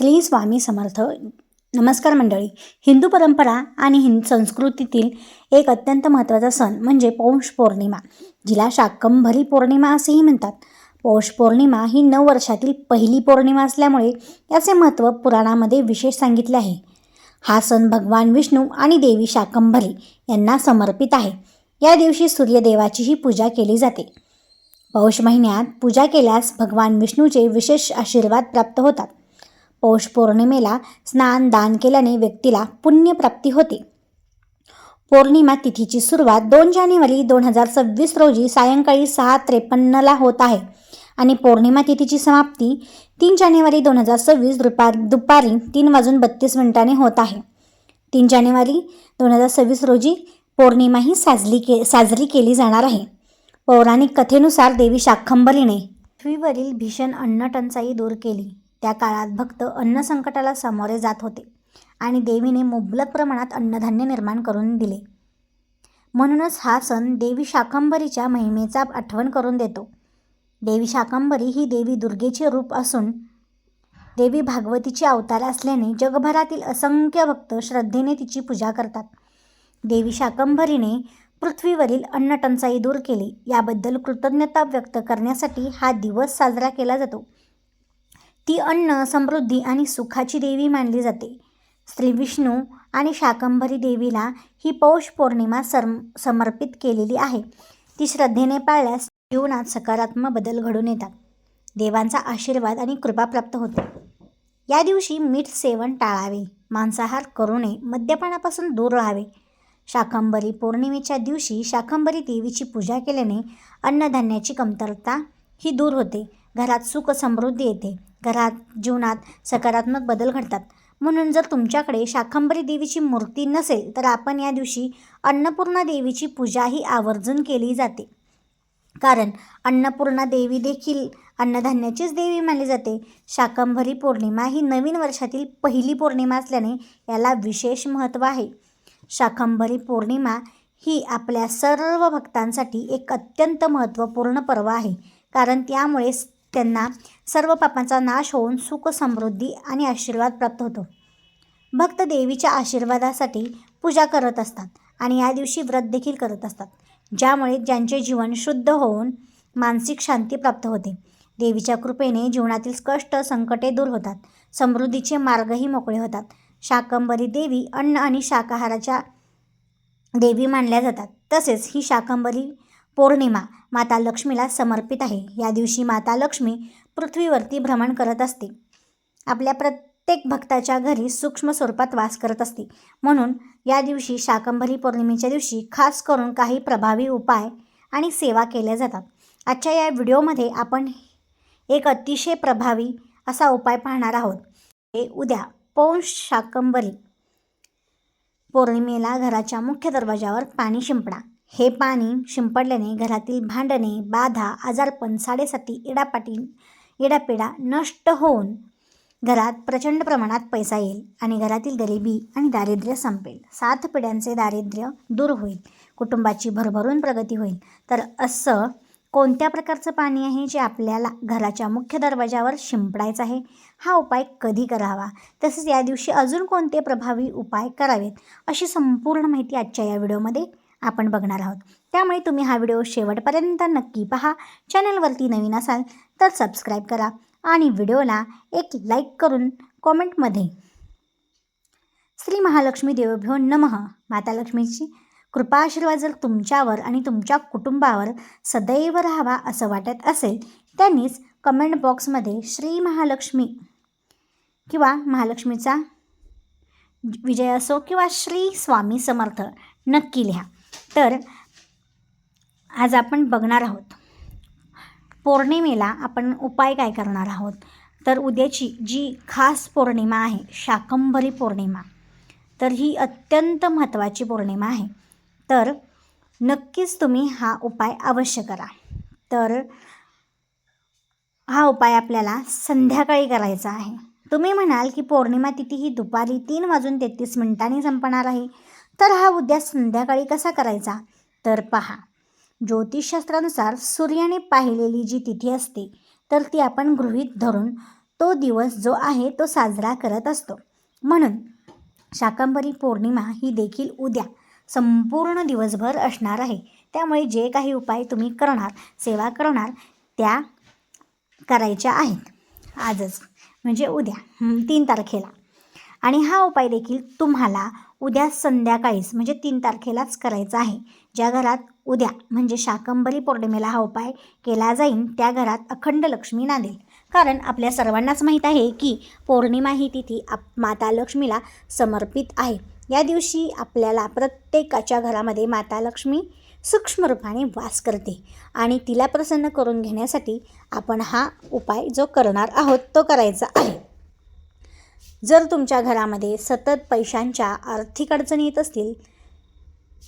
श्री स्वामी समर्थ. नमस्कार मंडळी. हिंदू परंपरा आणि हिंद संस्कृतीतील एक अत्यंत महत्त्वाचा सण म्हणजे पौष पौर्णिमा. जिला शाकंभरी पौर्णिमा असेही म्हणतात. पौष पौर्णिमा ही नऊ वर्षातील पहिली पौर्णिमा असल्यामुळे याचे महत्त्व पुराणामध्ये विशेष सांगितले आहे. हा सण भगवान विष्णू आणि देवी शाकंभरी यांना समर्पित आहे. या दिवशी सूर्यदेवाचीही पूजा केली जाते. पौष महिन्यात पूजा केल्यास भगवान विष्णूचे विशेष आशीर्वाद प्राप्त होतात. पौष पौर्णिमेला स्नान दान केल्याने व्यक्तीला पुण्यप्राप्ती होते. पौर्णिमा तिथीची सुरुवात दोन जानेवारी दोन हजार सव्वीस रोजी सायंकाळी सहा त्रेपन्नला होत आहे आणि पौर्णिमा तिथीची समाप्ती तीन जानेवारी दोन हजार सव्वीस दुपार दुपारी तीन वाजून बत्तीस मिनिटांनी होत आहे. तीन जानेवारी दोन हजार सव्वीस रोजी पौर्णिमा ही साजली के साजरी केली जाणार आहे. पौराणिक कथेनुसार देवी शाखंबरीने पृथ्वीवरील भीषण अन्नटंचाई दूर केली. त्या काळात भक्त अन्न संकटाला सामोरे जात होते आणि देवीने मुबलक प्रमाणात अन्नधान्य निर्माण करून दिले. म्हणूनच हा सण देवी शाकंभरीच्या महिमेचा आठवण करून देतो. देवी शाकंभरी ही देवी दुर्गेचे रूप असून देवी भागवतीची अवतार असल्याने जगभरातील असंख्य भक्त श्रद्धेने तिची पूजा करतात. देवी शाकंभरीने पृथ्वीवरील अन्नटंचाई दूर केली. याबद्दल कृतज्ञता व्यक्त करण्यासाठी हा दिवस साजरा केला जातो. ती अन्न समृद्धी आणि सुखाची देवी मानली जाते. श्री विष्णू आणि शाकंभरी देवीला ही पौष पौर्णिमा सम समर्पित केलेली आहे. ती श्रद्धेने पाळल्यास जीवनात सकारात्मक बदल घडून येतात. देवांचा आशीर्वाद आणि कृपा प्राप्त होते. या दिवशी मीठ सेवन टाळावे मांसाहार करू नये मद्यपानापासून दूर राहावे. शाकंभरी पौर्णिमेच्या दिवशी शाकंभरी देवीची पूजा केल्याने अन्नधान्याची कमतरता ही दूर होते. घरात सुख समृद्धी येते. घरात जीवनात सकारात्मक बदल घडतात. म्हणून जर तुमच्याकडे शाकंभरी देवीची मूर्ती नसेल तर आपण या दिवशी अन्नपूर्णा देवीची पूजा ही आवर्जून केली जाते. कारण अन्नपूर्णा देवी देखील अन्नधान्याचीच देवी मानली जाते. शाकंभरी पौर्णिमा ही नवीन वर्षातील पहिली पौर्णिमा असल्याने याला विशेष महत्त्व आहे. शाकंभरी पौर्णिमा ही आपल्या सर्व भक्तांसाठी एक अत्यंत महत्त्वपूर्ण पर्व आहे. कारण त्यामुळे त्यांना सर्व पापांचा नाश होऊन सुख समृद्धी आणि आशीर्वाद प्राप्त होतो. भक्त देवीच्या आशीर्वादासाठी पूजा करत असतात आणि या दिवशी व्रत देखील करत असतात ज्यामुळे ज्यांचे जीवन शुद्ध होऊन मानसिक शांती प्राप्त होते. देवीच्या कृपेने जीवनातील कष्ट संकटे दूर होतात समृद्धीचे मार्गही मोकळे होतात. शाकंभरी देवी अन्न आणि शाकाहाराच्या देवी मानल्या जातात तसेच ही शाकंभरी पौर्णिमा माता लक्ष्मीला समर्पित आहे. या दिवशी माता लक्ष्मी पृथ्वीवरती भ्रमण करत असते. आपल्या प्रत्येक भक्ताच्या घरी सूक्ष्म स्वरूपात वास करत असते. म्हणून या दिवशी शाकंभरी पौर्णिमेच्या दिवशी खास करून काही प्रभावी उपाय आणि सेवा केल्या जातात. आजच्या या व्हिडिओमध्ये आपण एक अतिशय प्रभावी असा उपाय पाहणार आहोत. हे उद्या पौष शाकंभरी पौर्णिमेला घराच्या मुख्य दरवाजावर पाणी शिंपडा. हे पाणी शिंपडल्याने घरातील भांडणे बाधा आजारपण साडेसाती इडापाटी इडापिडा नष्ट होऊन घरात प्रचंड प्रमाणात पैसा येईल आणि घरातील गरिबी आणि दारिद्र्य संपेल. सात पिढ्यांचे दारिद्र्य दूर होईल. कुटुंबाची भरभरून प्रगती होईल. तर असं कोणत्या प्रकारचं पाणी आहे जे आपल्याला घराच्या मुख्य दरवाजावर शिंपडायचं आहे? हा उपाय कधी करावा? तसेच या दिवशी अजून कोणते प्रभावी उपाय करावेत? अशी संपूर्ण माहिती आजच्या या व्हिडिओमध्ये आपण बघणार आहोत. त्यामुळे तुम्ही हा व्हिडिओ शेवटपर्यंत नक्की पहा. चॅनलवरती नवीन असाल तर सबस्क्राईब करा आणि व्हिडिओला एक लाईक करून कॉमेंटमध्ये श्री महालक्ष्मी देवभ्यो नमः. माता लक्ष्मीची कृपा आशीर्वाद जर तुमच्यावर आणि तुमच्या कुटुंबावर सदैव राहावा असं वाटत असेल त्यांनीच कमेंट बॉक्समध्ये श्री महालक्ष्मी किंवा महालक्ष्मीचा विजय असो किंवा श्री स्वामी समर्थ नक्की लिहा. तर आज आपण बघणार आहोत. पौर्णिमेला आपण उपाय काय करणार आहोत? तर उद्याची जी खास पौर्णिमा आहे शाकंभरी पौर्णिमा तर ही अत्यंत महत्त्वाची पौर्णिमा आहे. तर नक्कीच तुम्ही हा उपाय अवश्य करा. तर हा उपाय आपल्याला संध्याकाळी करायचा आहे. तुम्ही म्हणाल की पौर्णिमा तिथी ही दुपारी तीन वाजून तेहतीस मिनिटांनी संपणार आहे. तर हा उद्या संध्याकाळी कसा करायचा? तर पहा. ज्योतिषशास्त्रानुसार सूर्याने पाहिलेली जी तिथी असते तर ती आपण गृहीत धरून तो दिवस जो आहे तो साजरा करत असतो. म्हणून शाकंभरी पौर्णिमा ही देखील उद्या संपूर्ण दिवसभर असणार आहे. त्यामुळे जे काही उपाय तुम्ही करणार सेवा करणार त्या करायच्या आहेत. आजच म्हणजे उद्या तीन तारखेला. आणि हा उपाय देखील तुम्हाला उद्या संध्याकाळीच म्हणजे तीन तारखेलाच करायचा आहे. ज्या घरात उद्या म्हणजे शाकंभरी पौर्णिमेला हा उपाय केला जाईल त्या घरात अखंड लक्ष्मी नांदेल. कारण आपल्या सर्वांनाच माहीत आहे की पौर्णिमा ही तिथी आप माता लक्ष्मीला समर्पित आहे. या दिवशी आपल्याला प्रत्येकाच्या घरामध्ये माता लक्ष्मी सूक्ष्म रूपाने वास करते आणि तिला प्रसन्न करून घेण्यासाठी आपण हा उपाय जो करणार आहोत तो करायचा आहे. जर तुमच्या घरामध्ये सतत पैशांच्या आर्थिक अडचणी येत असतील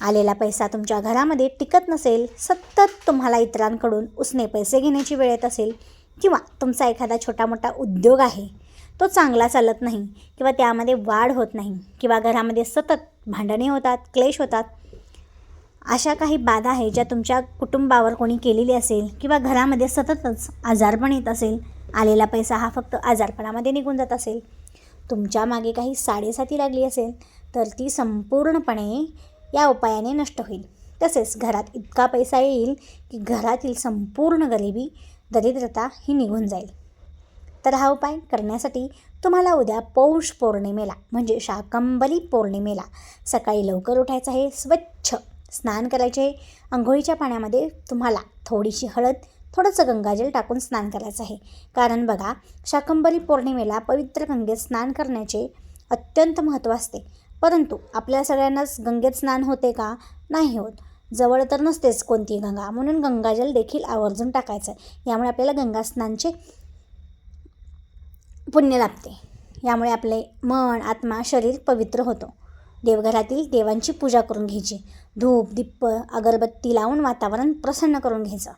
आलेला पैसा तुमच्या घरामध्ये टिकत नसेल सतत तुम्हाला इतरांकडून उसने पैसे घेण्याची वेळ येत असेल किंवा तुमचा एखादा छोटा मोठा उद्योग आहे तो चांगला चालत नाही किंवा त्यामध्ये वाढ होत नाही किंवा घरामध्ये सतत भांडणे होतात क्लेश होतात अशा काही बाधा आहे ज्या तुमच्या कुटुंबावर कोणी केलेली असेल किंवा घरामध्ये सततच आजारपण येत असेल आलेला पैसा हा फक्त आजारपणामध्ये निघून जात असेल तुमच्या मागे काही साडेसाती लागली असेल तर ती संपूर्णपणे या उपायाने नष्ट होईल. तसेच घरात इतका पैसा येईल की घरातील संपूर्ण गरिबी दरिद्रता ही निघून जाईल. तर हा उपाय करण्यासाठी तुम्हाला उद्या पौष पौर्णिमेला म्हणजे शाकंबली पौर्णिमेला सकाळी लवकर उठायचं आहे. स्वच्छ स्नान करायचे आहे. आंघोळीच्या पाण्यामध्ये तुम्हाला थोडीशी हळद थोडंसं गंगाजल टाकून स्नान करायचं आहे. कारण बघा शाकंबरी पौर्णिमेला पवित्र गंगेत स्नान करण्याचे अत्यंत महत्त्व असते. परंतु आपल्या सगळ्यांनाच गंगेत स्नान होते का? नाही होत. जवळ तर नसतेच कोणती गंगा. म्हणून गंगाजल देखील आवर्जून टाकायचं. आहे यामुळे आपल्याला गंगा स्नानचे पुण्य लाभते. यामुळे आपले मन आत्मा शरीर पवित्र होतो. देवघरातील देवांची पूजा करून घ्यायची. धूप दीप अगरबत्ती लावून वातावरण प्रसन्न करून घ्यायचं.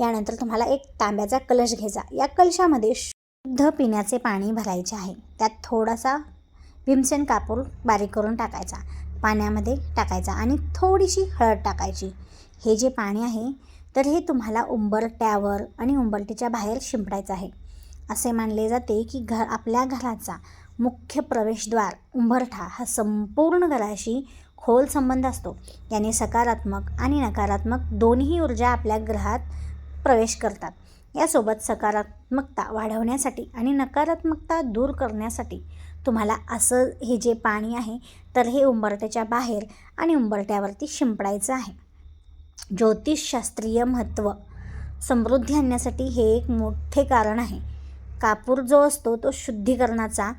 यानंतर तुम्हाला एक तांब्याचा कलश घ्यायचा. या कलशामध्ये शुद्ध पिण्याचे पाणी भरायचे आहे. त्यात थोडासा भीमसेन कापूर बारीक करून टाकायचा. पाण्यामध्ये टाकायचा आणि थोडीशी हळद टाकायची. हे जे पाणी आहे तर हे तुम्हाला उंबरट्यावर आणि उंबरटीच्या बाहेर शिंपडायचं आहे. असे मानले जाते की घर आपल्या घराचा मुख्य प्रवेशद्वार उंबरठा हा संपूर्ण घराशी खोल संबंध असतो. याने सकारात्मक आणि नकारात्मक दोन्ही ऊर्जा आपल्या ग्रहात प्रवेश करतात. यासोबत सकारात्मकता वाढवण्यासाठी आणि नकारात्मकता दूर करण्यासाठी तुम्हाला असं हे जे पाणी आहे तर हे उंबरट्याच्या बाहेर आणि उंबरट्यावरती शिंपडायचं आहे. ज्योतिषशास्त्रीय महत्त्व समृद्धी आणण्यासाठी हे एक मोठे कारण आहे. कापूर जो असतो तो शुद्धीकरणाचा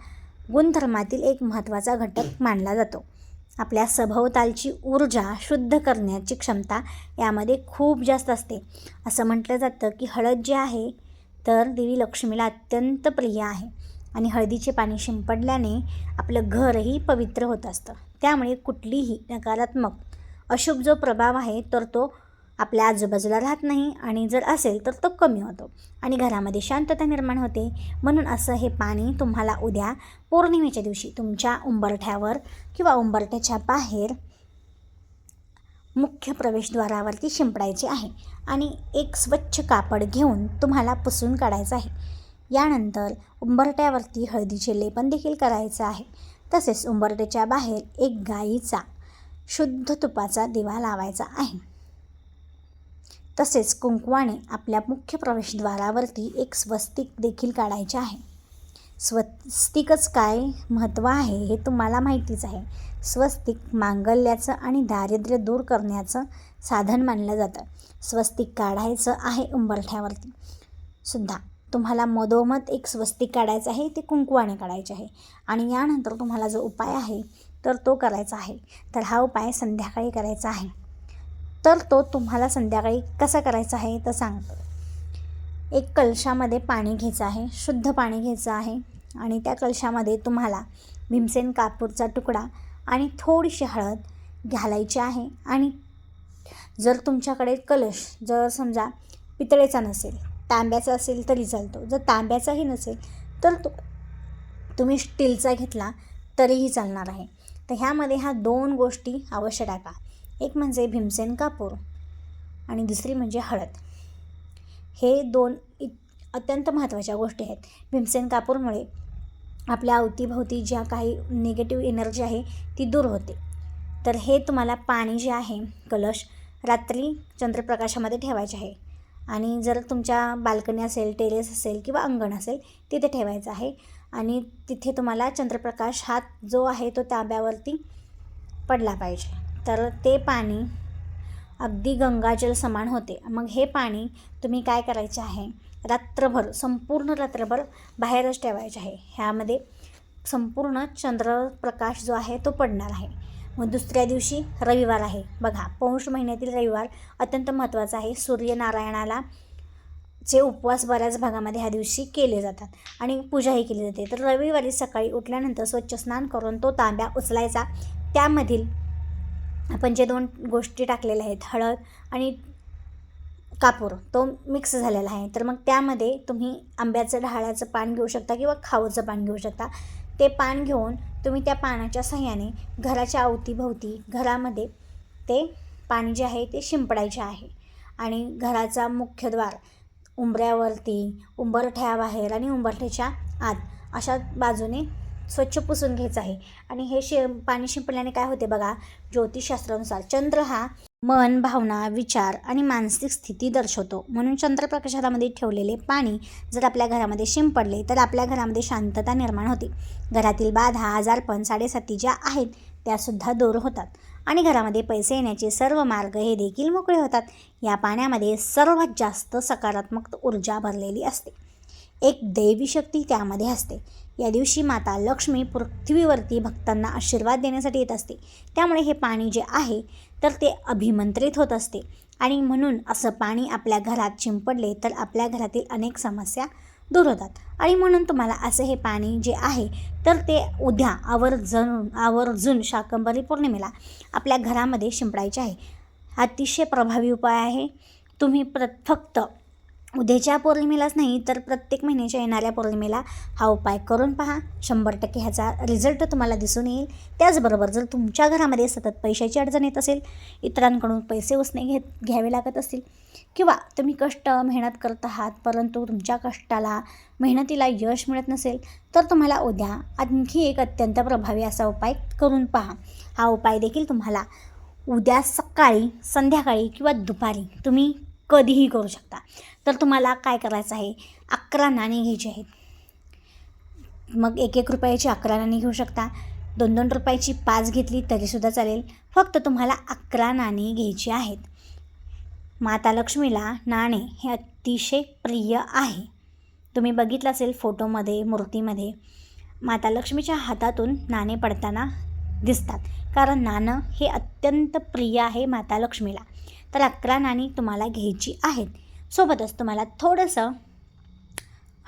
गुणधर्मातील एक महत्त्वाचा घटक मानला जातो. आपल्या सभोवतालची ऊर्जा शुद्ध करण्याची क्षमता यामध्ये खूप जास्त असते. असं म्हटलं जातं की हळद जी आहे तर देवी लक्ष्मीला अत्यंत प्रिय आहे. आणि हळदीचे पाणी शिंपडल्याने आपलं घरही पवित्र होत असतं. त्यामुळे कुठलीही नकारात्मक अशुभ जो प्रभाव आहे तर तो आपल्या आजूबाजूला राहत नाही आणि जर असेल तर तो कमी होतो आणि घरामध्ये शांतता निर्माण होते. म्हणून असं हे पाणी तुम्हाला उद्या पौर्णिमेच्या दिवशी तुमच्या उंबरठ्यावर किंवा उंबरठ्याच्या बाहेर मुख्य प्रवेशद्वारावरती शिंपडायचे आहे आणि एक स्वच्छ कापड घेऊन तुम्हाला पुसून काढायचं आहे. यानंतर उंबरट्यावरती हळदीचे लेपन देखील करायचं आहे. तसेच उंबरट्याच्या बाहेर एक गाईचा शुद्ध तुपाचा दिवा लावायचा आहे. तसेच कुंकवाने आपल्या मुख्य प्रवेशद्वारावरती एक स्वस्तिक देखील काढायचे आहे. स्वस्तिकच काय महत्त्व आहे हे तुम्हाला माहितीच आहे. स्वस्तिक मांगल्याचं आणि दारिद्र्य दूर करण्याचं साधन मानलं जातं. स्वस्तिक काढायचं आहे उंबरठ्यावरती. सुद्धा तुम्हाला मधोमध एक स्वस्तिक काढायचं आहे ते कुंकवाने काढायचे आहे. आणि यानंतर तुम्हाला जो उपाय आहे तर तो करायचा आहे. तर हा उपाय संध्याकाळी करायचा आहे. तर तो तुम्हाला संध्याकाळी कसा करायचा आहे तर सांगतो. एक कलशामध्ये पाणी घ्यायचं आहे शुद्ध पाणी घ्यायचं आहे आणि त्या कलशामध्ये तुम्हाला भीमसेन कापूरचा तुकडा आणि थोडीशी हळद घालायची आहे आणि जर तुमच्याकडे कलश जर समजा पितळेचा नसेल तांब्याचा असेल तरी चालतो. जर तांब्याचाही नसेल तर तो तुम्ही स्टीलचा घेतला तरीही चालणार आहे. तर ह्यामध्ये ह्या दोन गोष्टी अवश्य टाका. एक म्हणजे भीमसेन कापूर आणि दुसरी म्हणजे हळद. हे दोन इत अत्यंत महत्त्वाच्या गोष्टी आहेत. भीमसेन कापूरमुळे आपल्या अवतीभोवती ज्या काही निगेटिव्ह एनर्जी आहे ती दूर होते. तर हे तुम्हाला पाणी जे आहे कलश रात्री चंद्रप्रकाशामध्ये ठेवायचे आहे. आणि जर तुमच्या बाल्कनी असेल टेरेस असेल किंवा अंगण असेल तिथे ठेवायचं आहे. आणि तिथे तुम्हाला चंद्रप्रकाश हा जो आहे तो ताब्यावरती पडला पाहिजे. तर ते पाणी अगदी गंगाजल समान होते. मग हे पाणी तुम्ही काय करायचे आहे? रात्रभर संपूर्ण रात्रभर बाहेरच ठेवायचे आहे. ह्यामध्ये संपूर्ण चंद्रप्रकाश जो आहे तो पडणार आहे. मग दुसऱ्या दिवशी रविवार आहे. बघा पौष महिन्यातील रविवार अत्यंत महत्त्वाचा आहे. सूर्यनारायणाला चे उपवास बऱ्याच भागामध्ये ह्या दिवशी केले जातात आणि पूजाही केली जाते. तर रविवारी सकाळी उठल्यानंतर स्वच्छ स्नान करून तो तांब्या उचलायचा. त्यामधील आपण जे दोन गोष्टी टाकलेल्या आहेत हळद आणि कापूर तो मिक्स झालेला आहे. तर मग त्यामध्ये तुम्ही आंब्याचं ढाळाचं पान घेऊ शकता किंवा खाऊचं पान घेऊ शकता. ते पान घेऊन तुम्ही त्या पानाच्या सहाय्याने घराच्या अवतीभोवती घरामध्ये ते पाणी जे आहे ते शिंपडायचे आहे. आणि घराचा मुख्यद्वार उंबऱ्यावरती उंबरठ्याबाहेर आणि उंबरठ्याच्या आत अशा बाजूने स्वच्छ पुसून घ्यायचं आहे. आणि हे शे पाणी शिंपडल्याने काय होते बघा ज्योतिषशास्त्रानुसार चंद्र हा मन भावना विचार आणि मानसिक स्थिती दर्शवतो. म्हणून चंद्रप्रकाशामध्ये ठेवलेले पाणी जर आपल्या घरामध्ये शिंपडले तर आपल्या घरामध्ये शांतता निर्माण होते. घरातील बाधा आजारपण साडेसाती ज्या आहेत त्यासुद्धा दूर होतात. आणि घरामध्ये पैसे येण्याचे सर्व मार्ग हे देखील मोकळे होतात. या पाण्यामध्ये सर्वात जास्त सकारात्मक ऊर्जा भरलेली असते. एक दैवी शक्ती त्यामध्ये असते. या दिवशी माता लक्ष्मी पृथ्वीवरती भक्तांना आशीर्वाद देण्यासाठी येत असते. त्यामुळे हे पाणी जे आहे तर ते अभिमंत्रित होत असते. आणि म्हणून असं पाणी आपल्या घरात शिंपडले तर आपल्या घरातील अनेक समस्या दूर होतात. आणि म्हणून तुम्हाला असं हे पाणी जे आहे तर ते उद्या आवर्जून आवर्जून शाकंभरी पौर्णिमेला आपल्या घरामध्ये शिंपडायचे आहे. अतिशय प्रभावी उपाय आहे. तुम्ही प्र फक्त उद्याच्या पौर्णिमेलाच नाही तर प्रत्येक महिन्याच्या येणाऱ्या पौर्णिमेला हा उपाय करून पहा. शंभर टक्के ह्याचा रिझल्ट तुम्हाला दिसून येईल. त्याचबरोबर जर तुमच्या घरामध्ये सतत पैशाची अडचण येत असेल इतरांकडून पैसे उसने घेत घ्यावे लागत असतील किंवा तुम्ही कष्ट मेहनत करत आहात परंतु तुमच्या कष्टाला मेहनतीला यश मिळत नसेल तर तुम्हाला उद्या आणखी एक अत्यंत प्रभावी असा उपाय करून पहा. हा उपाय देखील तुम्हाला उद्या सकाळी संध्याकाळी किंवा दुपारी तुम्ही कधीही करू शकता. तर तुम्हाला काय करायचं आहे? अकरा नाणी घ्यायची आहेत. मग एक एक रुपयाची अकरा नाणी घेऊ शकता. दोन दोन रुपयाची पाच घेतली तरीसुद्धा चालेल. फक्त तुम्हाला अकरा नाणी घ्यायची आहेत. माता लक्ष्मीला नाणे हे अतिशय प्रिय आहे. तुम्ही बघितलं असेल फोटोमध्ये मूर्तीमध्ये माता लक्ष्मीच्या हातातून नाणे पडताना दिसतात. कारण नाणं हे अत्यंत प्रिय आहे माता लक्ष्मीला. तर अकरा नाणी तुम्हाला घ्यायची आहेत. सोबतच तुम्हाला थोडंसं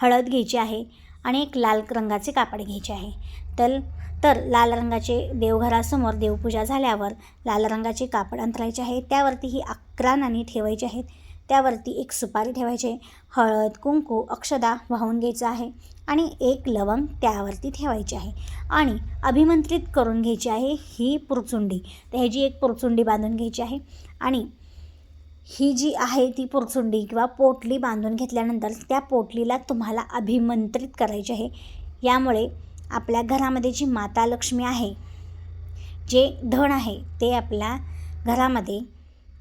हळद घ्यायची आहे आणि एक लाल रंगाचे कापड घ्यायचे आहे. तर तर लाल रंगाचे देवघरासमोर देवपूजा झाल्यावर लाल रंगाचे कापड अंतरायचे आहे. त्यावरती ही अकरा नाणी ठेवायची आहेत. त्यावरती एक सुपारी ठेवायचे हळद कुंकू अक्षदा वाहून घ्यायचं आहे आणि एक लवंग त्यावरती ठेवायची आहे. आणि अभिमंत्रित करून घ्यायची आहे ही पुरचुंडी. तर ह्याची एक पुरचुंडी बांधून घ्यायची आहे. आणि ही जी आहे ती पुरचुंडी किंवा पोटली बांधून घेतल्यानंतर त्या पोटलीला तुम्हाला अभिमंत्रित करायची आहे. यामुळे आपल्या घरामध्ये जी माता लक्ष्मी आहे जे धन आहे ते आपल्या घरामध्ये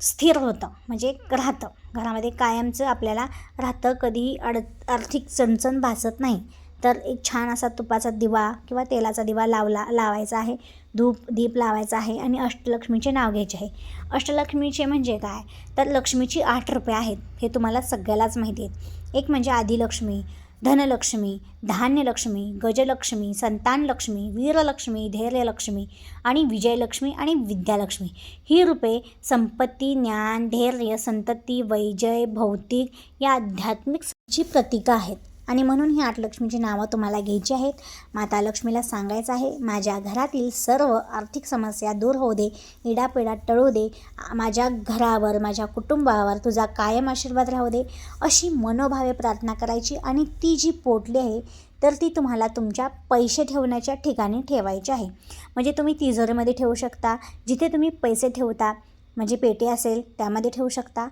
स्थिर होतं म्हणजे राहतं. घरामध्ये कायमचं आपल्याला राहतं कधीही अड आर्थिक चणचण भासत नाही. तर एक छान असा तुपाचा दिवा किंवा तेलाचा दिवा लावला लावायचा आहे. धूप दीप लावायचा आहे आणि अष्टलक्ष्मीचे नाव घ्यायचे आहे. अष्टलक्ष्मीचे म्हणजे काय? तर लक्ष्मीची आठ रुपये आहेत हे तुम्हाला सगळ्यालाच माहिती आहेत. एक म्हणजे आदिलक्ष्मी धनलक्ष्मी धान्यलक्ष्मी गजलक्ष्मी संतानलक्ष्मी वीरलक्ष्मी धैर्यलक्ष्मी आणि विजयलक्ष्मी आणि विद्यालक्ष्मी. ही रूपे संपत्ती ज्ञान धैर्य संतती वैजय भौतिक या आध्यात्मिक ची प्रतीकं आहेत. आणि म्हणून ही आठ लक्ष्मीची नावं तुम्हाला घ्यायची आहेत. माता लक्ष्मीला सांगायचं आहे माझ्या घरातील सर्व आर्थिक समस्या दूर होऊ दे इडापिडा टळू दे माझ्या घरावर माझ्या कुटुंबावर तुझा कायम आशीर्वाद राहू दे अशी मनोभावे प्रार्थना करायची आणि ती जी पोटली आहे तर ती तुम्हाला तुमच्या पैसे ठेवण्याच्या ठिकाणी ठेवायची आहे. म्हणजे तुम्ही तिजोरीमध्ये ठेवू शकता जिथे तुम्ही पैसे ठेवता म्हणजे पेटी असेल त्यामध्ये ठेवू शकता.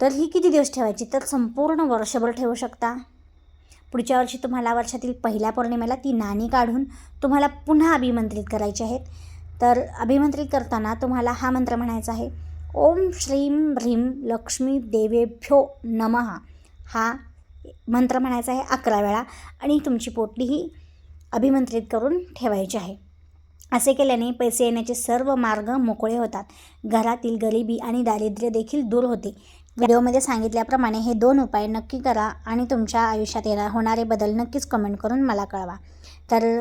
तर ही किती दिवस ठेवायची? तर संपूर्ण वर्षभर ठेवू शकता. पुढच्या वर्षी तुम्हाला वर्षातील पहिल्या पौर्णिमेला ती नाणी काढून तुम्हाला पुन्हा अभिमंत्रित करायची आहेत. तर अभिमंत्रित करताना तुम्हाला हा मंत्र म्हणायचा आहे. ओम श्रीम ह्रीम लक्ष्मी देवेभ्यो नमः. हा मंत्र म्हणायचा आहे अकरा वेळा आणि तुमची पोटलीही अभिमंत्रित करून ठेवायची आहे. असे केल्याने पैसे येण्याचे सर्व मार्ग मोकळे होतात. घरातील गरिबी आणि दारिद्र्य देखील दूर होते. व्हिडिओमध्ये सांगितल्याप्रमाणे हे दोन उपाय नक्की करा आणि तुमच्या आयुष्यात येणार होणारे बदल नक्कीच कमेंट करून मला कळवा. तर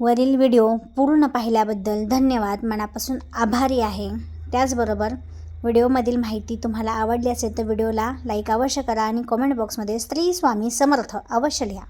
वरील व्हिडिओ पूर्ण पाहिल्याबद्दल धन्यवाद. मनापासून आभारी आहे. त्याचबरोबर व्हिडिओमधील माहिती तुम्हाला आवडली असेल तर व्हिडिओला लाईक अवश्य करा आणि कॉमेंट बॉक्समध्ये स्त्री स्वामी समर्थ अवश्य लिहा.